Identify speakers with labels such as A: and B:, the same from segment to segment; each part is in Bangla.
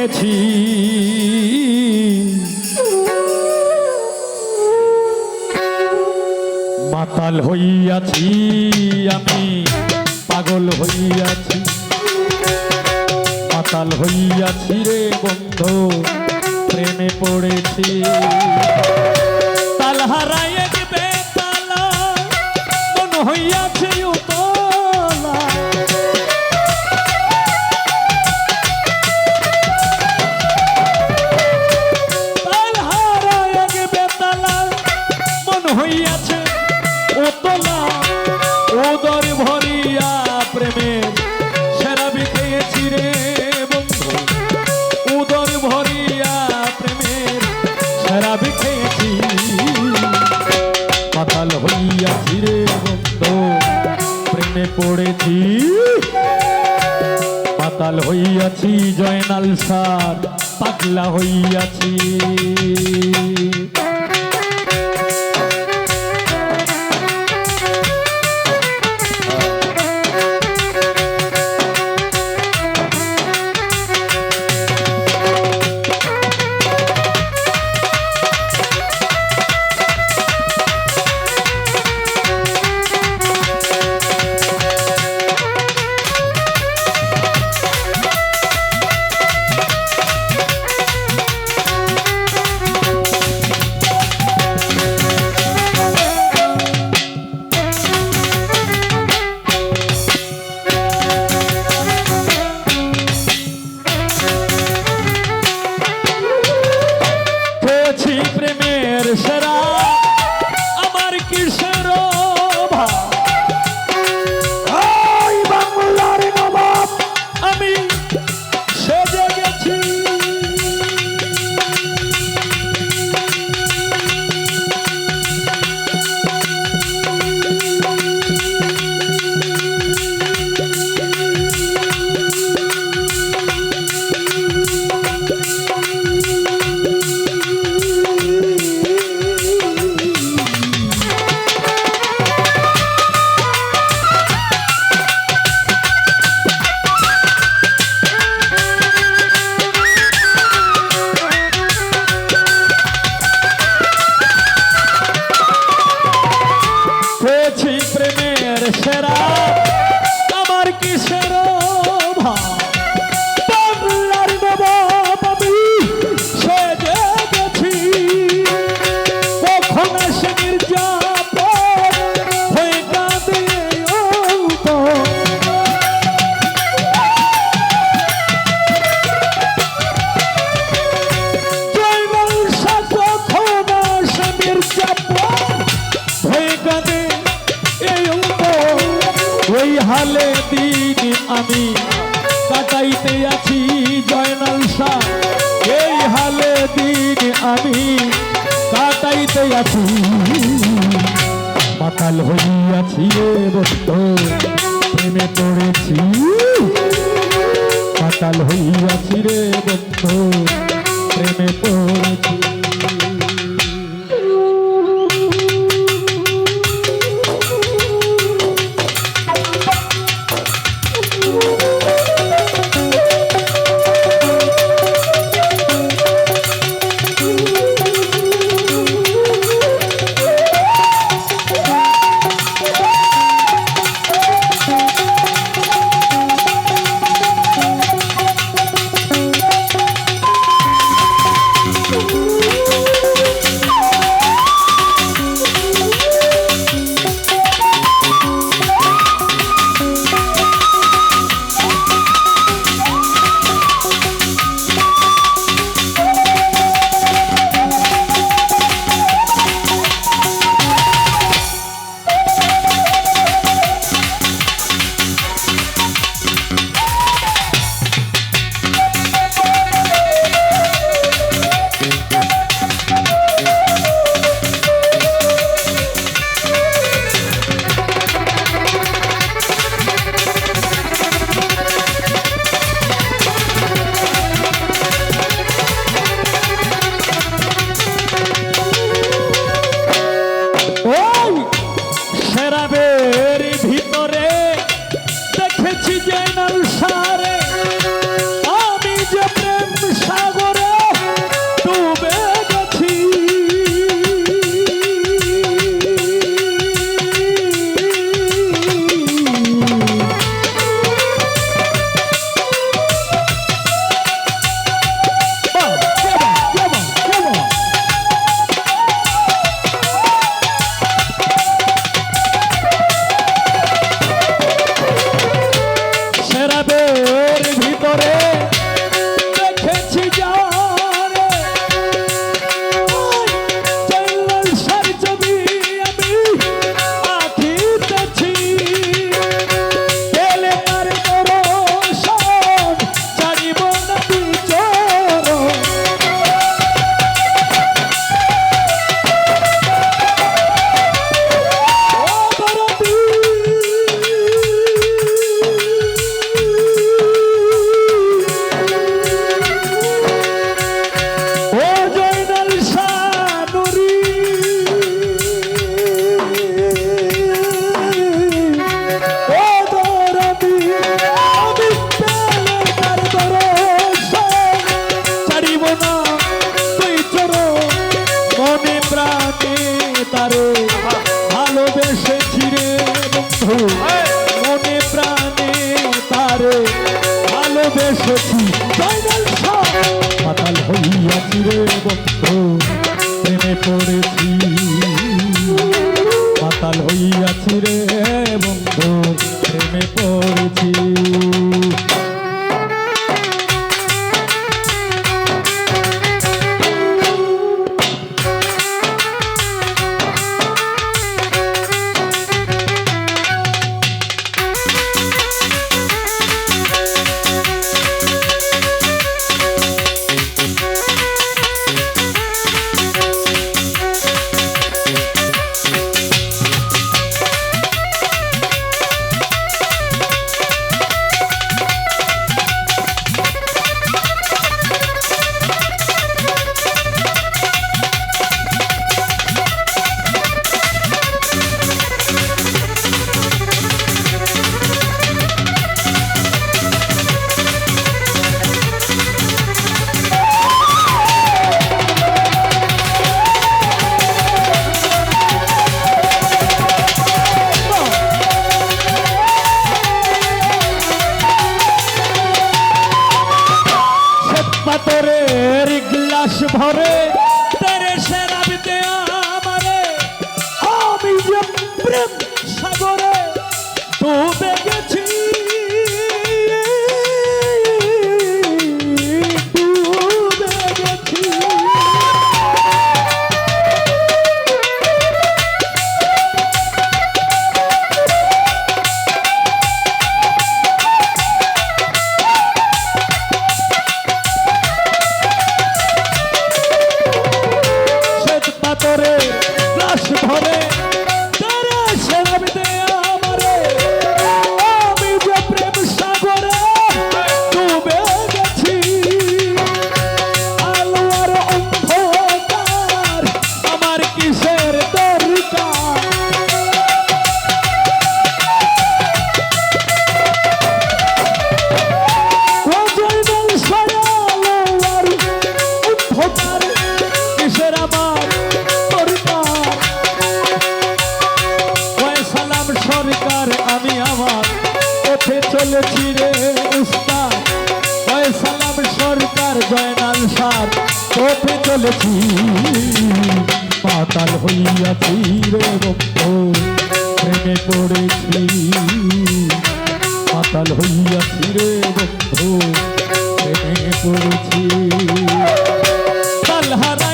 A: খেয়েছি মাতাল হইয়াছি আমি পাগল হইয়াছি। মাতাল হইয়াছি রে বন্ধু প্রেমে পড়েছি। তাল হারাইয়ে হইয়াছে উতলা উদর ভরিয়া প্রেমের সেরাবি খেয়েছি রে বন্ধু উদর ভরিয়া প্রেমের সেরাবি খেয়েছি পাতাল হইয়াছি রে বন্ধু, প্রেমে পড়েছি। পাতাল হইয়াছি জয়নাল সার পাগলা হইয়াছি। ওই হালে দিন আমি কাটাইতে আছি জয়নাল শাহ। এই হালে দিন আমি কাটাইতে আছি। মাতাল হইয়াছি প্রেমে পড়েছি। মাতাল হইয়াছি রে বন্ধু প্রেমে পড়েছি। এসেছি। পাতাল হইয়া চিরে বন্ধু প্রেমে পড়েছি। পাতাল হইয়া চিরে বন্ধু প্রেমে পড়েছি। পাতাল হইয়া রক্ত প্রেমে পড়েছি। পাতাল হইয়া রক্ত প্রেমে পড়েছি। তালহারা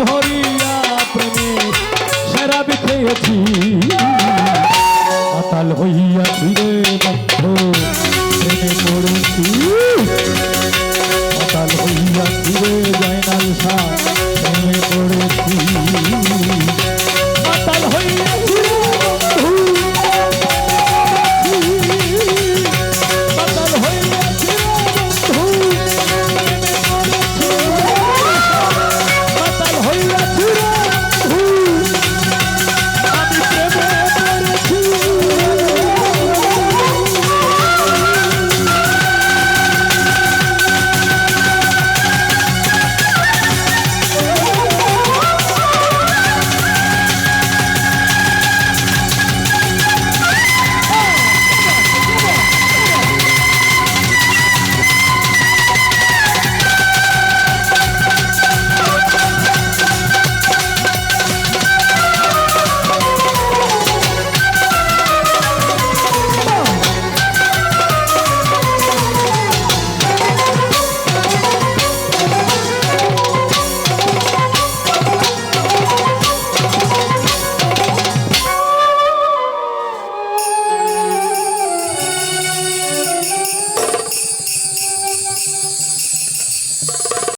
A: ধরিয়া প্রেমে সেরা বিখেয়েছি পাতাল হইয়া ফিরে